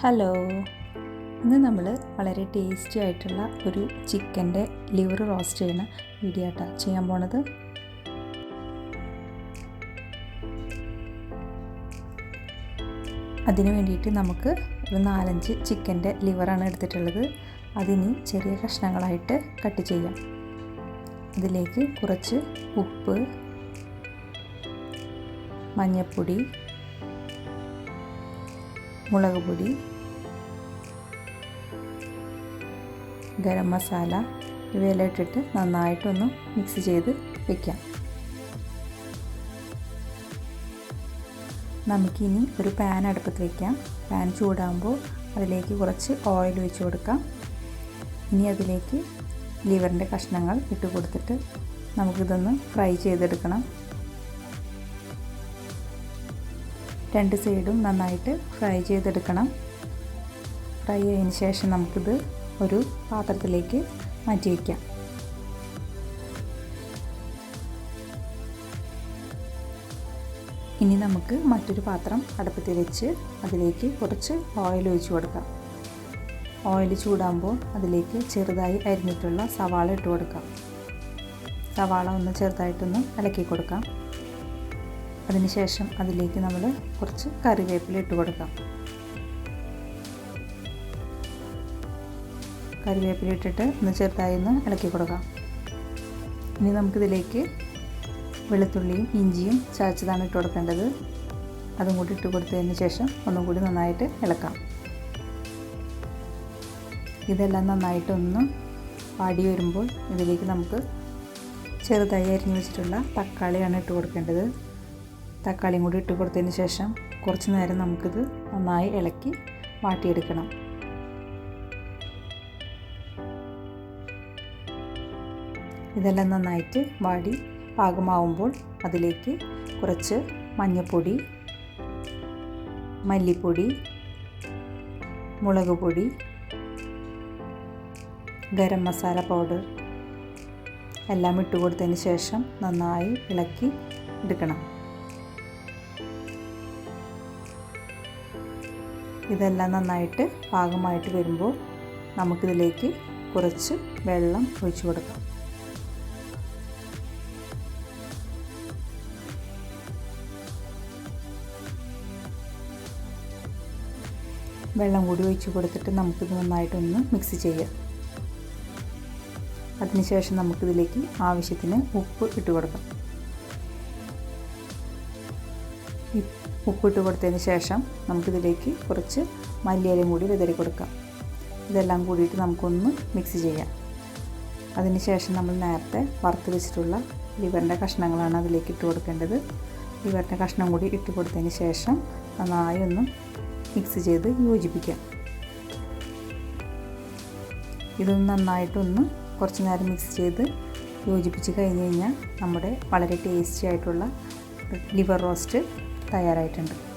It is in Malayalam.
ഹലോ. ഇന്ന് നമ്മൾ വളരെ ടേസ്റ്റി ആയിട്ടുള്ള ഒരു ചിക്കന്റെ ലിവർ റോസ്റ്റ് ചെയ്യുന്ന വീഡിയോ ആയിട്ടാണ് ചെയ്യാൻ പോണത്. അതിനു വേണ്ടിയിട്ട് നമുക്ക് ഒരു നാലഞ്ച് ചിക്കന്റെ ലിവറാണ് എടുത്തിട്ടുള്ളത്. അതിനി ചെറിയ കഷ്ണങ്ങളായിട്ട് കട്ട് ചെയ്യാം. അതിലേക്ക് കുറച്ച് ഉപ്പ് മഞ്ഞൾപ്പൊടി മുളക് പൊടി ഗരം മസാല ഇവയെല്ലാം ഇട്ടിട്ട് നന്നായിട്ടൊന്ന് മിക്സ് ചെയ്ത് വെക്കാം. നമുക്കിനി ഒരു പാൻ അടുപ്പത്ത് വയ്ക്കാം പാൻ ചൂടാകുമ്പോൾ അതിലേക്ക് കുറച്ച് ഓയിൽ ഒഴിച്ച് കൊടുക്കാം. ഇനി അതിലേക്ക് ലിവറിന്റെ കഷ്ണങ്ങൾ ഇട്ട് കൊടുത്തിട്ട് നമുക്കിതൊന്ന് ഫ്രൈ ചെയ്തെടുക്കണം. രണ്ട് സൈഡും നന്നായിട്ട് ഫ്രൈ ചെയ്തെടുക്കണം. ഫ്രൈ ആയതിന് ശേഷം നമുക്കിത് ഒരു പാത്രത്തിലേക്ക് മാറ്റി വയ്ക്കാം. ഇനി നമുക്ക് മറ്റൊരു പാത്രം അടുപ്പത്തിൽ വെച്ച് അതിലേക്ക് കുറച്ച് ഓയിൽ ഒഴിച്ചു കൊടുക്കാം. ഓയിൽ ചൂടാകുമ്പോൾ അതിലേക്ക് ചെറുതായി അരിഞ്ഞിട്ടുള്ള സവാള ഇട്ട് കൊടുക്കാം. സവാള ഒന്ന് ചെറുതായിട്ടൊന്ന് ഇളക്കി കൊടുക്കാം. അതിനുശേഷം അതിലേക്ക് നമ്മൾ കുറച്ച് കറിവേപ്പില ഇട്ട് കൊടുക്കാം. കറിവേപ്പില ഇട്ടിട്ട് ഒന്ന് ചെറുതായി ഒന്ന് ഇളക്കി കൊടുക്കാം. ഇനി നമുക്കിതിലേക്ക് വെളുത്തുള്ളിയും ഇഞ്ചിയും ചാച്ചതാണ് ഇട്ട് കൊടുക്കേണ്ടത്. അതും കൂടി ഇട്ട് കൊടുത്തതിന് ശേഷം ഒന്നും കൂടി നന്നായിട്ട് ഇളക്കാം. ഇതെല്ലാം നന്നായിട്ടൊന്ന് പാടി വരുമ്പോൾ ഇതിലേക്ക് നമുക്ക് ചെറുതായി അരിഞ്ഞു വെച്ചിട്ടുള്ള തക്കാളിയാണ് ഇട്ട് കൊടുക്കേണ്ടത്. തക്കാളിയും കൂടി ഇട്ട് കൊടുത്തതിന് ശേഷം കുറച്ച് നേരം നമുക്കിത് നന്നായി ഇളക്കി വാട്ടിയെടുക്കണം. ഇതെല്ലാം നന്നായിട്ട് വാടി പാകമാവുമ്പോൾ അതിലേക്ക് കുറച്ച് മഞ്ഞൾപ്പൊടി മല്ലിപ്പൊടി മുളക് പൊടി ഗരം മസാല പൗഡർ എല്ലാം ഇട്ട് കൊടുത്തതിന് ശേഷം നന്നായി ഇളക്കി എടുക്കണം. ഇതെല്ലാം നന്നായിട്ട് പാകമായിട്ട് വരുമ്പോൾ നമുക്കിതിലേക്ക് കുറച്ച് വെള്ളം ഒഴിച്ച് കൊടുക്കാം. വെള്ളം കൂടി ഒഴിച്ച് കൊടുത്തിട്ട് നമുക്കിത് നന്നായിട്ടൊന്ന് മിക്സ് ചെയ്യാം. അതിനുശേഷം നമുക്കിതിലേക്ക് ആവശ്യത്തിന് ഉപ്പ് ഇട്ട് കൊടുക്കാം. ഉപ്പിട്ട് കൊടുത്തതിന് ശേഷം നമുക്കിതിലേക്ക് കുറച്ച് മല്ലിയിലയും കൂടി വിതറി കൊടുക്കാം. ഇതെല്ലാം കൂടിയിട്ട് നമുക്കൊന്ന് മിക്സ് ചെയ്യാം. അതിനുശേഷം നമ്മൾ നേരത്തെ വറുത്ത് വെച്ചിട്ടുള്ള ലിവറിന്റെ കഷ്ണങ്ങളാണ് അതിലേക്ക് ഇട്ട് കൊടുക്കേണ്ടത്. ലിവറിന്റെ കഷ്ണം കൂടി ഇട്ട് കൊടുത്തതിന് ശേഷം നന്നായി ഒന്ന് മിക്സ് ചെയ്ത് യോജിപ്പിക്കാം. ഇതൊന്ന് നന്നായിട്ടൊന്ന് കുറച്ച് നേരം മിക്സ് ചെയ്ത് യോജിപ്പിച്ച് കഴിഞ്ഞ് കഴിഞ്ഞാൽ നമ്മുടെ വളരെ ടേസ്റ്റി ആയിട്ടുള്ള ലിവർ റോസ്റ്റ് തയ്യാറായിട്ടുണ്ട്.